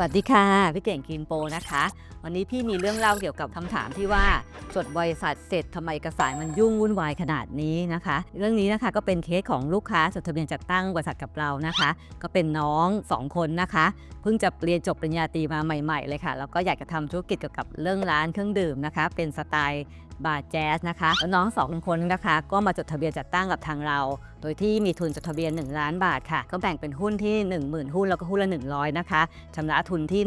วัสดีค่ะ พี่เก่งกินโปนะคะ วันนี้พี่มีเรื่องเล่าเกี่ยวกับคำถามที่ว่า จดบริษัทเสร็จทำไมเอกสารมันยุ่งวุ่นวายขนาดนี้นะคะ เรื่องนี้นะคะก็เป็นเคสของลูกค้าจดทะเบียนจัดตั้งบริษัทกับเรานะคะ ก็เป็นน้องสองคนนะคะ เพิ่งจะเรียนจบปริญญาตรีมาใหม่ ๆ เลยค่ะ แล้วก็อยากจะทำธุรกิจเกี่ยวกับเรื่องร้านเครื่องดื่มนะคะ เป็นสไตล์บาร์แจ๊สนะคะแล้วน้องสองคนนะคะ ก็มาจดทะเบียนจัดตั้งกับทางเรา โดยที่มีทุนจดทะเบียน 1 ล้านบาทค่ะ ก็แบ่งเป็นหุ้นที่ 10,000 หุ้น แล้วก็หุ้นละ 100 นะคะชำระทุนที่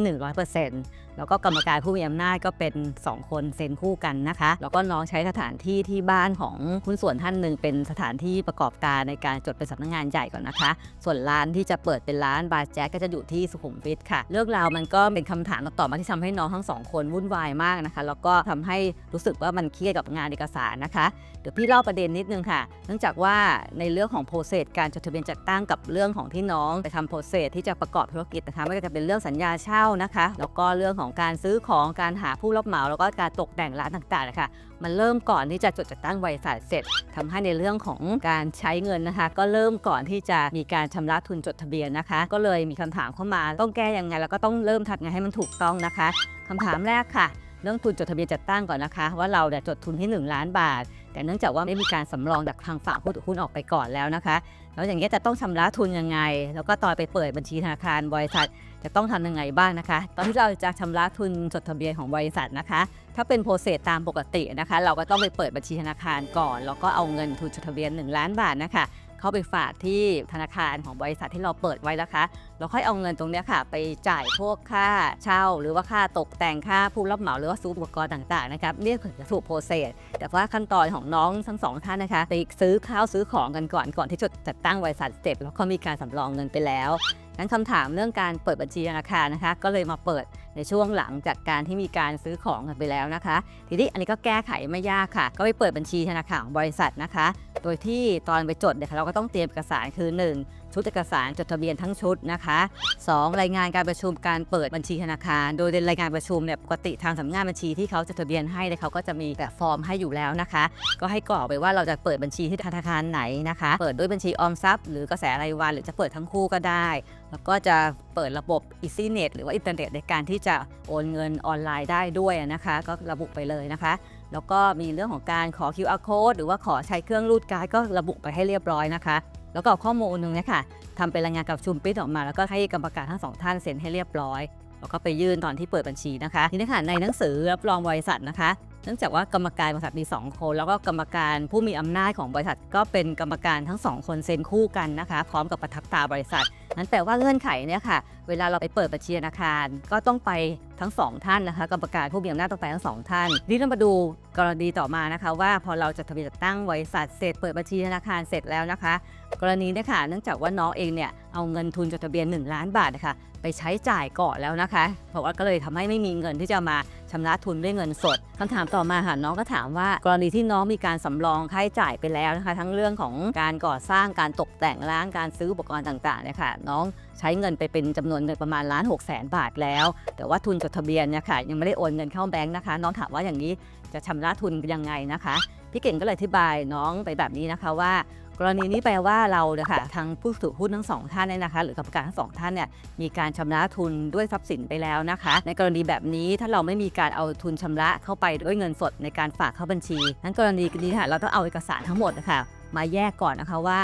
100%แล้วก็กรรมการผู้มีอำนาจก็เป็น 2 คนเซ็นคู่กันนะคะ แล้วก็น้องใช้สถานที่ที่บ้านของหุ้นส่วนท่านหนึ่งเป็นสถานที่ประกอบการในการจดเป็นสำนักงานใหญ่ก่อนนะคะ ส่วนร้านที่จะเปิดเป็นร้านบาร์แจ๊สก็จะอยู่ที่สุขุมวิทค่ะ เรื่องราวมันก็เป็นคำถามต่อมาที่ทำให้น้องทั้งสองคนวุ่นวายมากนะคะ แล้วก็ทำให้รู้สึกว่ามันเครียดกับงานเอกสารนะคะ เดี๋ยวพี่เล่าประเด็นนิดนึงค่ะ เนื่องจากว่าในเรื่องื่องของโปรเซสการจดทะเบียนจัดตั้งกับเรื่องของที่น้องไปทำโปรเซสที่จะประกอบธุรกิจนะคะไม่ว่าจะเป็นเรื่องสัญญาเช่านะคะ แล้วก็เรื่องของการซื้อของการหาผู้รับเหมา แล้วก็การตกแต่งร้านต่างๆนะคะมันเริ่มก่อนที่จะจดจัดตั้งบริษัทเสร็จทำให้ในเรื่องของการใช้เงินนะคะ ก็เริ่มก่อนที่จะมีการชำระทุนจดทะเบียนนะคะ ก็เลยมีคำถามเข้ามาต้องแก้ยังไงแล้วก็ต้องเริ่มทำยังไงให้มันถูกต้องนะคะคำถามแรกค่ะ เรื่องทุนจดทะเบียนจัดตั้งก่อนนะคะ ว่าเราจดทุนที่ 1 ล้านบาท แต่เนื่องจากว่าไม่มีการสำรองจากทางฝั่งผู้ถือหุ้นออกไปก่อนแล้วนะคะ แล้วอย่างนี้ยจะต้องชำระทุนยังไง แล้วก็ตอนไปเปิดบัญชีธนาคารบริษัทจะต้องทำยังไงบ้างนะคะ ตอนที่เราจะชำระทุนจดทะเบียนของบริษัทนะคะ ถ้าเป็นโปรเซสตามปกตินะคะ เราก็ต้องไปเปิดบัญชีธนาคารก่อน แล้วก็เอาเงินทุนจดทะเบียน 1 ล้านบาทนะคะ เข้าไปฝากที่ธนาคารของบริษัทที่เราเปิดไว้นะคะ เราค่อยเอาเงินตรงนี้ค่ะ ไปจ่ายพวกค่าเช่า หรือว่าค่าตกแต่งค่าผู้รับเหมาหรือว่าซื้ออุปกรณ์ต่างๆนะครับเนี่ยถึงจะถูกโปรเซสแต่ว่าขั้นตอนของน้องทั้งสองท่านนะคะไปซื้อข้าวซื้อของกันก่อนก่อนที่จะจัดตั้งบริษัทเสร็จแล้วก็มีการสำรองเงินไปแล้วงั้นคำถามเรื่องการเปิดบัญชีธนาคารนะคะ ก็เลยมาเปิดในช่วงหลังจากการที่มีการซื้อของกันไปแล้วนะคะ ทีนี้อันนี้ก็แก้ไขไม่ยากค่ะ ก็ไปเปิดบัญชีธนาคารของบริษัทนะคะ โดยที่ตอนไปจดเนี่ยค่ะเราก็ต้องเตรียมเอกสารคือ 1 ชุดเอกสารจดทะเบียนทั้งชุดนะคะ 2 รายงานการประชุมการเปิดบัญชีธนาคาร โดยในรายงานประชุมเนี่ยปกติทางสำนักงานบัญชีที่เขาจดทะเบียนให้เนี่ยเขาก็จะมีแบบฟอร์มให้อยู่แล้วนะคะ ก็ให้กรอกไปว่าเราจะเปิดบัญชีที่ธนาคารไหนนะคะ เปิดด้วยบัญชีออมทรัพย์หรือกระแสรายวันหรือจะเปิดทั้งคู่ก็ได้ แล้วก็จะเปิดระบบ EasyNet หรือว่าอินเทอร์เน็ตในการที่จะโอนเงินออนไลน์ได้ด้วยนะคะ ก็ระบุไปเลยนะคะ แล้วก็มีเรื่องของการขอ QR code หรือว่าขอใช้เครื่องรูดการ์ดก็ระบุไปให้เรียบร้อยนะคะ แล้วก็ข้อมูลหนึงเนี่ยค่ะทำเป็นรายงานกับชุมปริ้นออกมา แล้วก็ให้กรรมการทั้งสองท่านเซ็นให้เรียบร้อย แล้วก็ไปยื่นตอนที่เปิดบัญชีนะคะทีนี้ค่ะในหนังสือรับรองบริษัทนะคะเนื่องจากว่ากรรมการบริษัทมี 2 คน แล้วก็กรรมการผู้มีอำนาจของบริษัท ก็เป็นกรรมการทั้งสองคนเซ็นคู่กันนะคะ พร้อมกับประทับตาบริษัท นั้นแปลว่าเงื่อนไขเนี่ยค่ะ เวลาเราไปเปิดบัญชีธนาคาร ก็ต้องไปทั้งสองท่านนะคะกรรมการผู้มีอำนาจต้องไปทั้งสองท่านนี่เรามาดูกรณีต่อมานะคะ ว่าพอเราจะทะเบียนจัดตั้งบริษัทเสร็จเปิดบัญชีธนาคารเสร็จแล้วนะคะ กรณีนี่ยค่ะเนื่องจากว่าน้องเองเนี่ยเอาเงินทุนจดทะเบียน 1 ล้านบาทนะคะไปใช้จ่ายก่อนแล้วนะคะเพราะว่าก็เลยทำให้ไม่มีเงินที่จะมาชำระทุนด้วยเงินสดคำถามต่อมาค่ะน้องก็ถามว่ากรณีที่น้องมีการสำรองค่าใช้จ่ายไปแล้วนะคะ ทั้งเรื่องของการก่อสร้างการตกแต่งร้านการซื้ออุปกรณ์ต่างๆเนี่ยค่ะน้อง ใช้เงินไปเป็นจำนวนเงินประมาณล้านหกแสนบาทแล้ว แต่ว่าทุนจดทะเบียนเนี่ยค่ะยังไม่ได้โอนเงินเข้าแบงค์นะคะ น้องถามว่าอย่างนี้จะชำระทุนยังไงนะคะ พี่เก่งก็เลยอธิบายน้องไปแบบนี้นะคะว่า กรณีนี้แปลว่าเราเนี่ยค่ะทางผู้ถือหุ้นทั้งสองท่านเนี่ยนะคะ หรือกรรมการทั้งสองท่านเนี่ยมีการชำระทุนด้วยทรัพย์สินไปแล้วนะคะ ในกรณีแบบนี้ถ้าเราไม่มีการเอาทุนชำระเข้าไปด้วยเงินสดในการฝากเข้าบัญชีนั้นกรณีนี้ค่ะเราต้องเอาเอกสารทั้งหมดนะคะมาแยกก่อนนะคะว่า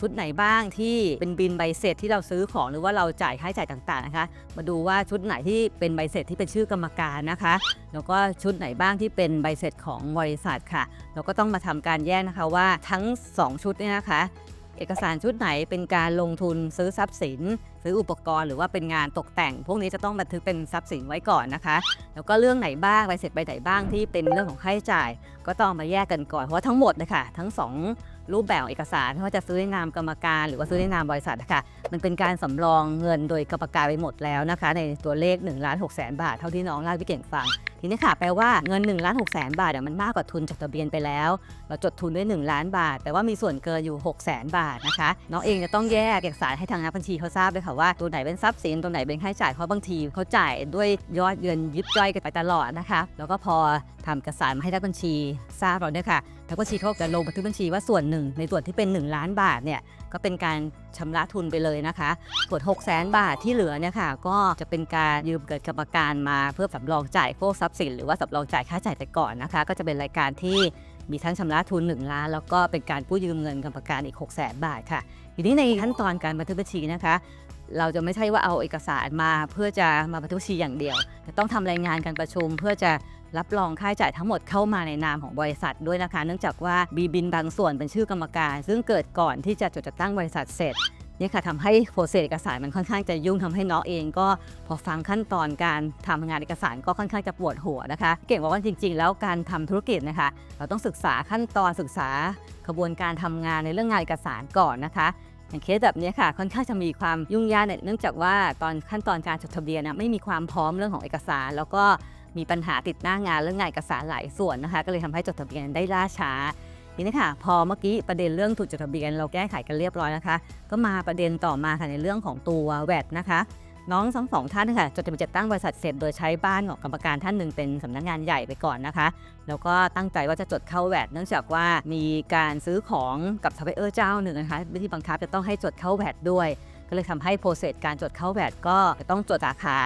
ชุดไหนบ้างที่เป็นบินใบเสร็จที่เราซื้อของหรือว่าเราจ่ายค่าใช้จ่ายต่างๆนะคะ มาดูว่าชุดไหนที่เป็นใบเสร็จที่เป็นชื่อกรรมการนะคะ แล้วก็ชุดไหนบ้างที่เป็นใบเสร็จของบริษัทค่ะ เราก็ต้องมาทำการแยกนะคะว่าทั้ง 2 ชุดเนี่ยนะคะ เอกสารชุดไหนเป็นการลงทุนซื้อทรัพย์สิน ซื้ออุปกรณ์หรือว่าเป็นงานตกแต่ง พวกนี้จะต้องบันทึกเป็นทรัพย์สินไว้ก่อนนะคะ แล้วก็เรื่องไหนบ้างใบเสร็จใบไหนบ้างที่เป็นเรื่องของค่าใช้จ่าย ก็ต้องมาแยกกันก่อนเพราะว่าทั้งหมดนะคะทั้งสอง รูปแบบของเอกสารว่าจะซื้อในนามกรรมการ หรือว่าซื้อในนามบริษัทนะคะมันเป็นการสำรองเงินโดยกรรมการไปหมดแล้วนะคะ ในตัวเลข1นึ่งล้านหกแสนบาทเท่าที่น้องเล่าให้พี่เก่งฟังทีนี้ค่ะแปลว่าเงิน1นึ่งล้านหกแสนบาทเนี่ยมันมากกว่าทุนจดทะเบียนไปแล้ว เราจดทุนด้วย 1 ล้านบาท แต่ว่ามีส่วนเกินอยู่6 0แสนบาทนะคะน้องเองจะต้องแยกเอกสารให้ทางนักบัญชีเขาทราบด้วยค่ะว่าตัวไหนเป็นทรัพย์สินตัวไหนเป็นค่าใช้จ่ายเพราะบางทีเขาจ่ายด้วยยอดเงินยิบย่อยกันไปตลอดนะคะ แล้วก็พอทำเอกสารมาให้นักบัญชีทราบเราเนี่ยค่ะ นักบัญชีเขาจะลงบันทึกบัญชีว่าส่วนหนึ่ง ในส่วนที่เป็น 1 ล้านบาทเนี่ยก็เป็นการชำระทุนไปเลยนะคะ ส่วน 6 0แสนบาทที่เหลือเนี่ยค่ะก็จะเป็นการยืมเกิดกรรมการมาเพื่อสำรองจ่ายพวกทรัพย์สินหรือว่าสำรองจ่ายค่าจ่ายแต่ก่อนนะคะ ก็จะเป็นรายการที่มีทั้งชำระทุน 1 ล้าน แล้วก็เป็นการกู้ยืมเงินกรรมการอีก 6 0แสนบาทค่ะ ทีนี้ในขั้นตอนการบันทึกบัญชีนะคะ เราจะไม่ใช่ว่าเอาเอกสารมาเพื่อจะมาบันทึกชีอย่างเดียวจะต้องทำรายงานการประชุม เพื่อจะรับรองค่าใช้จ่ายทั้งหมดเข้ามาในนามของบริษัทด้วยนะคะ เนื่องจากว่าบีบินบางส่วนเป็นชื่อกรรมการ ซึ่งเกิดก่อนที่จะจดจัดตั้งบริษัทเสร็จนี่ค่ะทำให้โปรเซสเอกสารมันค่อนข้างจะยุ่งทำให้น้องเองก็พอฟังขั้นตอนการทำงานเอกสารก็ค่อนข้างจะปวดหัวนะคะ เก่งบอกว่าจริง ๆ แล้วการทำธุรกิจนะคะ เราต้องศึกษาขั้นตอนศึกษากระบวนการทำงานในเรื่องงานเอกสารก่อนนะคะ อย่างเคสแบบนี้ค่ะค่อนข้างจะมีความยุ่งยากเนื่องจากว่าตอนขั้นตอนการจดทะเบียนนะไม่มีความพร้อมเรื่องของเอกสาร แล้วก็มีปัญหาติดหน้างานเรื่องงานเอกสารหลายส่วนนะคะ ก็เลยทำให้จดทะเบียนได้ล่าช้าทีนี้ค่ะพอเมื่อกี้ประเด็นเรื่องถูกจดทะเบียน เราแก้ไขกันเรียบร้อยนะคะ ก็มาประเด็นต่อมาค่ะในเรื่องของตัวแวดนะคะ น้องทั้งสองท่านค่ะจดทะเบียนจัดตั้งบริษัทเสร็จ โดยใช้บ้านของกรรมการท่านหนึ่งเป็นสำนักงานใหญ่ไปก่อนนะคะ แล้วก็ตั้งใจว่าจะจดเข้าแวดเนื่องจากว่ามีการซื้อของกับซัพพลายเออร์เจ้าหนึ่งนะคะวิธีบังคับจะต้องให้จดเข้าแวดด้วย ก็เลยทำให้โปรเซสการจดเข้าแวดก็จะต้องจดสาขา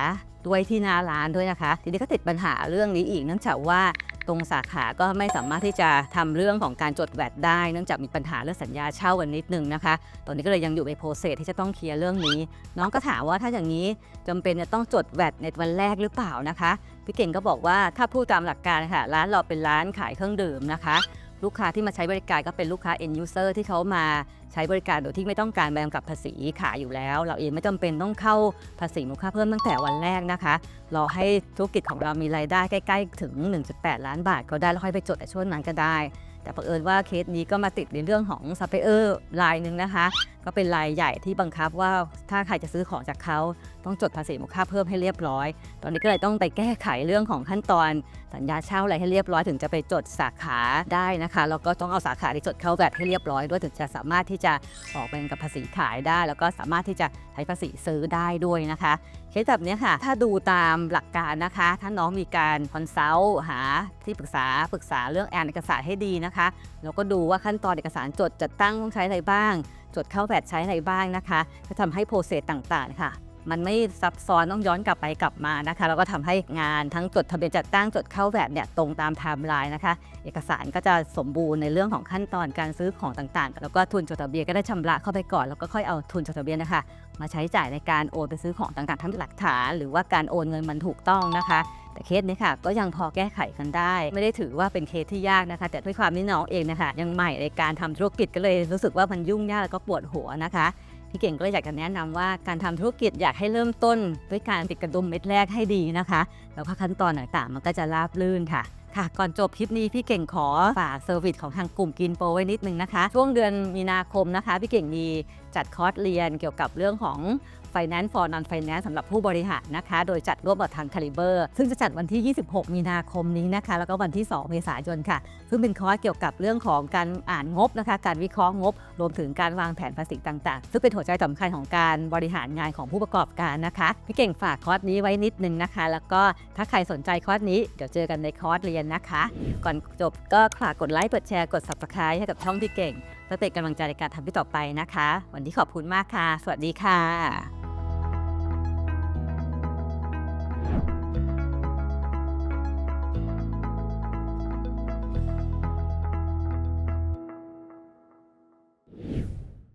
ด้วยที่หน้าร้านด้วยนะคะ ทีนี้ก็ติดปัญหาเรื่องนี้อีกเนื่องจากว่าตรงสาขาก็ไม่สามารถที่จะทำเรื่องของการจดแวดได้เนื่องจากมีปัญหาเรื่องสัญญาเช่ากันนิดนึงนะคะ ตอนนี้ก็เลยยังอยู่ในโปรเซสที่จะต้องเคลียร์เรื่องนี้ น้องก็ถามว่าถ้าอย่างนี้จำเป็นจะต้องจดแวดในวันแรกหรือเปล่านะคะ พี่เก่งก็บอกว่าถ้าพูดตามหลักการค่ะร้านเราเป็นร้านขายเครื่องดื่มนะคะ ลูกค้าที่มาใช้บริการก็เป็นลูกค้า end user ที่เขามาใช้บริการโดยที่ไม่ต้องการใบกำกับภาษีขายอยู่แล้ว เราเองไม่จำเป็นต้องเข้าภาษีมูลค่าเพิ่มตั้งแต่วันแรกนะคะรอให้ธุรกิจของเรามีรายได้ใกล้ ๆ ถึง 1.8 ล้านบาท ก็ได้แล้วค่อยไปจดในช่วงนั้นก็ได้ แต่เผอิญว่าเคสนี้ก็มาติดในเรื่องของซัพพลายเออร์รายหนึ่งนะคะ ก็เป็นรายใหญ่ที่บังคับว่าถ้าใครจะซื้อของจากเขาต้องจดภาษีมูลค่าเพิ่มให้เรียบร้อย ตอนนี้ก็เลยต้องไปแก้ไขเรื่องของขั้นตอน สัญญาเช่าอะไรให้เรียบร้อยถึงจะไปจดสาขาได้นะคะแล้วก็ต้องเอาสาขาที่จดเข้าแวดให้เรียบร้อยด้วยถึงจะสามารถที่จะออกเป็นกับภาษีขายได้ แล้วก็สามารถที่จะใช้ภาษีซื้อได้ด้วยนะคะ เคสแบบนี้ค่ะ ถ้าดูตามหลักการนะคะ ถ้าน้องมีการคอนซัลท์หาที่ปรึกษาปรึกษาเรื่องแอนเอกสารให้ดีนะคะ แล้วก็ดูว่าขั้นตอนเอกสารจดจัดตั้งต้องใช้อะไรบ้าง จดเข้าแบบใช้อะไรบ้างนะคะ จะทำให้โปรเซสต่างๆค่ะ มันไม่ซับซ้อนต้องย้อนกลับไปกลับมานะคะแล้วก็ทำให้งานทั้งจดทะเบียนจัดตั้งจดเข้าแวดเนี่ยตรงตามไทม์ไลน์นะคะเอกสารก็จะสมบูรณ์ในเรื่องของขั้นตอนการซื้อของต่างๆ แล้วก็ทุนจดทะเบียนก็ได้ชำระเข้าไปก่อน แล้วก็ค่อยเอาทุนจดทะเบียนนะคะ มาใช้จ่ายในการโอนไปซื้อของต่างๆทั้งหลักฐาน หรือว่าการโอนเงินมันถูกต้องนะคะแต่เคสนี้ค่ะก็ยังพอแก้ไขกันได้ ไม่ได้ถือว่าเป็นเคสที่ยากนะคะ แต่ด้วยความที่น้องเองนะคะยังใหม่ในการทำธุรกิจก็เลยรู้สึกว่ามันยุ่งยากแล้วก็ปวดหัวนะคะ พี่เก่งก็เลยอยากจะแนะนำว่าการทำธุรกิจอยากให้เริ่มต้น ด้วยการติดกระดุมเม็ดแรกให้ดีนะคะ แล้วก็ขั้นตอนต่างๆมันก็จะราบรื่นค่ะค่ะก่อนจบคลิปนี้พี่เก่งขอฝากเซอร์วิสของทางกลุ่มกินโปรไว้นิดนึงนะคะ ช่วงเดือนมีนาคมนะคะ พี่เก่งมีจัดคอร์สเรียนเกี่ยวกับเรื่องของ Finance for Non Finance สำหรับผู้บริหารนะคะ โดยจัดร่วมกับทาง Caliber ซึ่งจะจัดวันที่ 26 มีนาคมนี้นะคะ แล้วก็วันที่ 2 เมษายนค่ะ ซึ่งเป็นคอร์สเกี่ยวกับเรื่องของการอ่านงบนะคะ การวิเคราะห์งบ รวมถึงการวางแผนภาษีต่างๆ ซึ่งเป็นหัวใจสำคัญของการบริหารงานของผู้ประกอบการนะคะ พี่เก่งฝากคอร์สนี้ไว้นิดนึงนะคะ แล้วก็ถ้าใครสนใจคอร์สนี้ เดี๋ยวเจอกันในคอร์สเรียนนะคะ ก่อนจบก็ฝากกดไลค์ กดแชร์ กด subscribe ให้กับช่องพี่เก่งเพื่อเป็นกำลังใจในการทำที่ต่อไปนะคะ วันนี้ขอบคุณมากค่ะ สวัสดีค่ะ